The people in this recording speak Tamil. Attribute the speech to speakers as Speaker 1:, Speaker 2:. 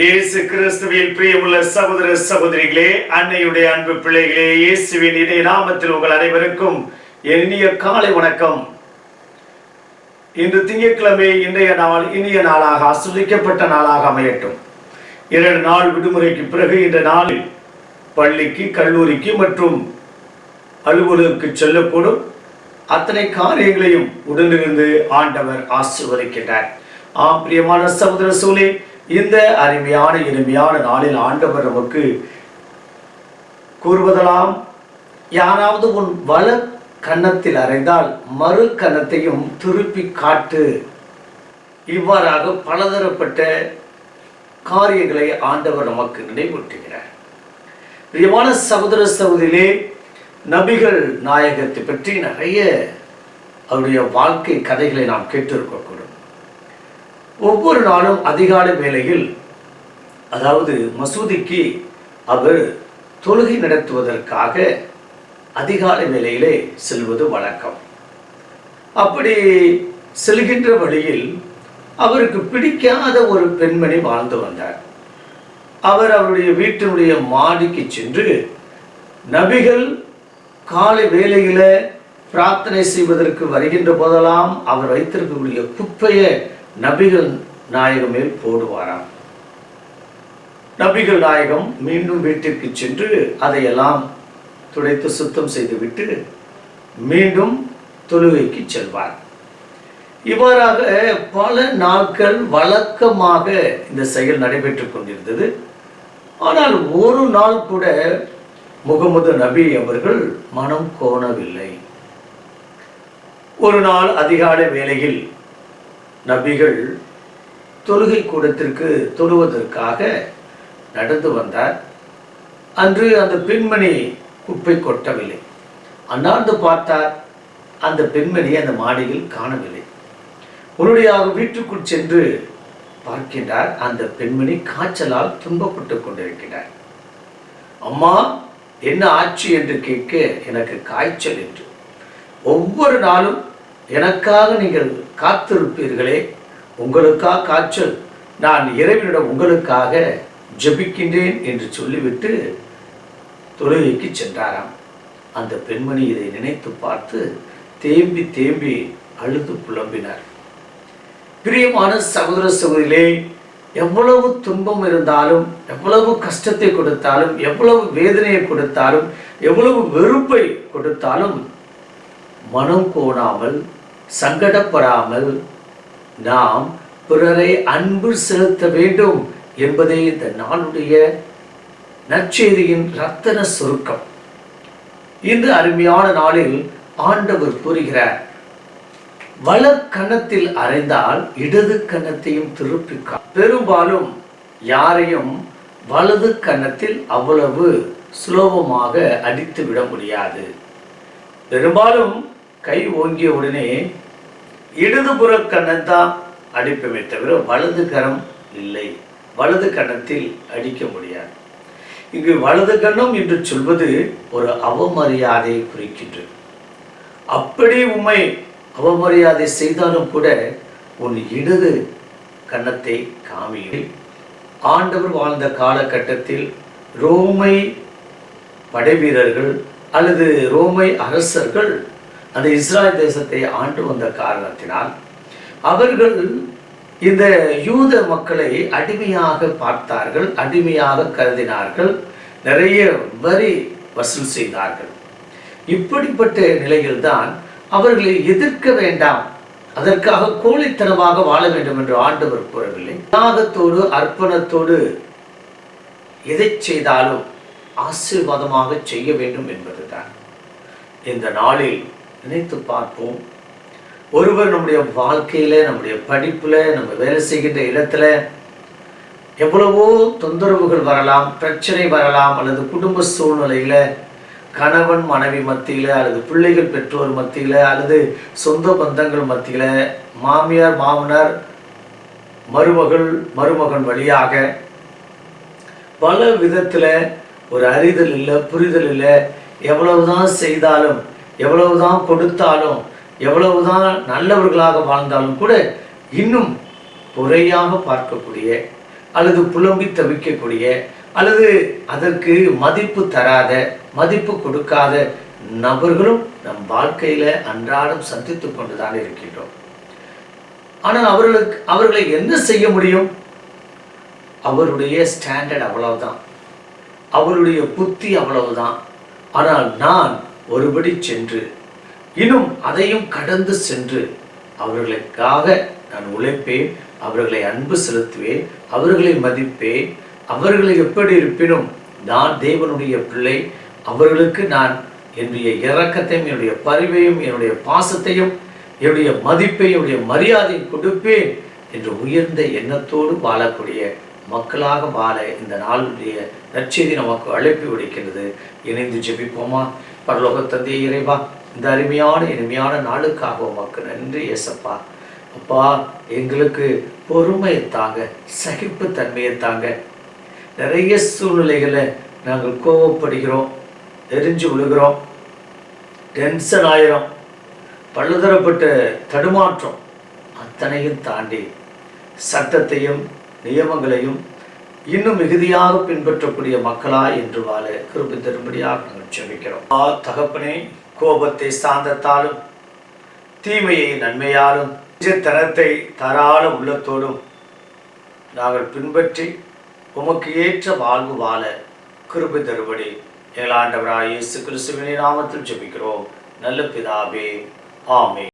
Speaker 1: இயேசு கிறிஸ்துவில் பிரியமுள்ள சகோதர சகோதரிகளே அன்னையுடைய அன்பு பிள்ளைகளே இயேசுவின் இணைய நாமத்தில் உங்கள் அனைவருக்கும் இனிய காலை வணக்கம். இன்று திங்கட்கிழமை இன்றைய நாள் இனிய நாளாக ஆஸ்வதிக்கப்பட்ட நாளாக அமையட்டும். இரண்டு நாள் விடுமுறைக்கு பிறகு இந்த நாளில் பள்ளிக்கு கல்லூரிக்கு மற்றும் அலுவலருக்கு செல்லக்கூடும். அத்தனை காரியங்களையும் உடனிருந்து ஆண்டவர் ஆசிர்வதிக்கின்றார். ஆம் பிரியமான சகோதர சூழலில் இந்த அருமையான இனிமையான நாளில் ஆண்டவர் நமக்கு கூறுவதெல்லாம் யாராவது உன் வல கன்னத்தில் அறைந்தால் மறு கன்னத்தையும் திருப்பி காட்டு. இவ்வாறாக பலதரப்பட்ட காரியங்களை ஆண்டவர் நமக்கு நினைவூட்டுகிறார். பிரியமான சகோதர சகோதரிலே நபிகள் நாயகத்தை பற்றி நிறைய அவருடைய வாழ்க்கை கதைகளை நாம் கேட்டிருக்கக்கூடும். ஒவ்வொரு நாளும் அதிகாலை வேளையில் அதாவது மசூதிக்கு அவர் தொழுகை நடத்துவதற்காக அதிகாலை வேளையிலே செல்வது வழக்கம். அப்படி செல்கின்ற வழியில் அவருக்கு பிடிக்காத ஒரு பெண்மணி வாழ்ந்து வந்தார். அவர் அவருடைய வீட்டினுடைய மாடிக்கு சென்று நபிகள் காலை வேளையில் பிரார்த்தனை செய்வதற்கு வருகின்ற போதெல்லாம் அவர் வைத்திருக்கக்கூடிய குப்பையை நபிகள் நாயகம் மேல் போடுவாராம். நபிகள் நாயகம் மீண்டும் வீட்டிற்கு சென்று அதையெல்லாம் துடைத்து சுத்தம் செய்துவிட்டு மீண்டும் தொழுகைக்கு செல்வார். இவ்வாறாக பல நாட்கள் வழக்கமாக இந்த செயல் நடைபெற்றுக் கொண்டிருந்தது. ஆனால் ஒரு நாள் கூட முகமது நபி அவர்கள் மனம் கோணவில்லை. ஒரு நாள் அதிகாலை வேளையில் நபிகள் தொழுகை கூடத்திற்கு தொழுவதற்காக நடந்து வந்தார். அன்று அந்த பெண்மணி குப்பை கொட்டவில்லை. அண்ணாந்து பார்த்தார் அந்த பெண்மணி அந்த மாடியில் காணவில்லை. உன்னுடைய வீட்டுக்குள் சென்று பார்க்கின்றார் அந்த பெண்மணி காய்ச்சலால் துன்பப்பட்டு கொண்டிருக்கிறார். அம்மா என்ன ஆச்சு? என்று கேட்க எனக்கு காய்ச்சல் என்று. ஒவ்வொரு நாளும் எனக்காக நீங்கள் காத்திருப்பீர்களே உங்களுக்காக காய்ச்சல். நான் இறைவனிடம் உங்களுக்காக ஜபிக்கின்றேன் என்று சொல்லிவிட்டு தொழுகைக்கு சென்றாராம். அந்த பெண்மணி இதை நினைத்து பார்த்து தேம்பி தேம்பி அழுது புலம்பினார். பிரியமான சகோதர சகோதரிலே எவ்வளவு துன்பம் இருந்தாலும் எவ்வளவு கஷ்டத்தை கொடுத்தாலும் எவ்வளவு வேதனையை கொடுத்தாலும் எவ்வளவு வெறுப்பை கொடுத்தாலும் மனம் கோணாமல் சங்கடப்படாமல் நாம் பிறரை அன்பு செலுத்த வேண்டும் என்பதே இந்த நாளுடைய நற்செய்தியின் ரத்தன சுருக்கம். இந்த அருமையான நாளில் ஆண்டவர் கூறுகிறார் வல அறைந்தால் இடது கன்னத்தையும் திருப்பி பெரும்பாலும் யாரையும் வலது கன்னத்தில் அவ்வளவு சுலபமாக அடித்து விட முடியாது. பெரும்பாலும் கை ஓங்கிய உடனே இடதுபுற கண்ணம் தான் அடிப்பமே தவிர வலது கரம் இல்லை. வலது கணத்தில் அடிக்க முடியாது. இங்கு வலது கண்ணம் என்று சொல்வது ஒரு அவமரியாதையை குறிக்கின்றது. அப்படி உண்மை அவமரியாதை செய்தாலும் கூட உன் இடது கன்னத்தை காமியில் ஆண்டவர் வாழ்ந்த காலகட்டத்தில் ரோமை படைவீரர்கள் அல்லது ரோமை அரசர்கள் அந்த இஸ்ராயல் தேசத்தை ஆண்டு வந்த காரணத்தினால் அவர்கள் இந்த யூத மக்களை அடிமையாக பார்த்தார்கள் அடிமையாக கருதினார்கள் நிறைய வரி வசூல் செய்தார்கள். இப்படிப்பட்ட நிலையில்தான் அவர்களை எதிர்க்க வேண்டாம் அதற்காக கோழித்தனமாக வாழ வேண்டும் என்று ஆண்டவர் கூறவில்லை. தியாகத்தோடு அர்ப்பணத்தோடு எதை செய்தாலும் ஆசீர்வாதமாக செய்ய வேண்டும் என்பதுதான். இந்த நாளில் நினைத்து பார்ப்போம். ஒருவர் நம்முடைய வாழ்க்கையில் நம்முடைய படிப்பில் நம்ம வேலை செய்கின்ற இடத்துல எவ்வளவோ தொந்தரவுகள் வரலாம் பிரச்சனை வரலாம் அல்லது குடும்ப சூழ்நிலையில் கணவன் மனைவி மத்தியில் அல்லது பிள்ளைகள் பெற்றோர் மத்தியில் அல்லது சொந்த பந்தங்கள் மத்தியில் மாமியார் மாமனார் மருமகள் மருமகன் வழியாக பல விதத்தில் ஒரு அறிதல் இல்லை புரிதல் இல்லை எவ்வளவுதான் செய்தாலும் எவ்வளவுதான் கொடுத்தாலும் எவ்வளவுதான் நல்லவர்களாக வாழ்ந்தாலும் கூட இன்னும் குறையாக பார்க்கக்கூடிய அல்லது புலம்பி தவிக்கக்கூடிய அல்லது அதற்கு மதிப்பு தராத மதிப்பு கொடுக்காத நபர்களும் நம் வாழ்க்கையில அன்றாடம் சந்தித்து கொண்டுதான் இருக்கின்றோம். ஆனால் அவர்களுக்கு அவர்களை என்ன செய்ய முடியும்? அவருடைய ஸ்டாண்டர்ட் அவ்வளவுதான். அவருடைய புத்தி அவ்வளவுதான். ஆனால் நான் ஒருபடி சென்று இன்னும் அதையும் கடந்து சென்று அவர்களுக்காக நான் உழைப்பேன் அவர்களை அன்பு செலுத்துவேன் அவர்களை மதிப்பேன் அவர்களை எப்படி இருப்பினும் நான் தேவனுடைய பிள்ளை அவர்களுக்கு நான் என்னுடைய இரக்கத்தையும் என்னுடைய பரிவையும் என்னுடைய பாசத்தையும் என்னுடைய மதிப்பை என்னுடைய மரியாதையும் கொடுப்பேன் என்று உயர்ந்த எண்ணத்தோடு வாழக்கூடிய மக்களாக வாழ இந்த நாளுடைய நற்செய்தி நமக்கு அழைப்பு விடுக்கின்றது. இணைந்து ஜெபிப்போமா? பரலோக தந்தைய இறைவா இந்த அருமையான இனிமையான நாளுக்காக உமக்கு நன்றி ஏசப்பா அப்பா எங்களுக்கு பொறுமையை தாங்க சகிப்பு தன்மையை தாங்க. நிறைய சூழ்நிலைகளை நாங்கள் கோவப்படுகிறோம் எரிஞ்சு விழுகிறோம் டென்ஷன் ஆயிரும் பல்லுதரப்பட்ட தடுமாற்றம் அத்தனையும் தாண்டி சட்டத்தையும் நியமங்களையும் இன்னும் மிகுதியாக பின்பற்றக்கூடிய மக்களா என்று வாழ கிருபி தரும்படியாக நாங்கள் ஜெபிக்கிறோம். ஆ தகப்பனே கோபத்தை சாந்தத்தாலும் தீமையை நன்மையாலும் தனத்தை தராள உள்ளத்தோடும் நாங்கள் பின்பற்றி உமக்கு ஏற்ற வாழ்வு வாழ கிருபை தருபடி எங்கள் இயேசு கிறிஸ்துவின் நாமத்தில் ஜெபிக்கிறோம். நல்ல பிதாவே ஆமே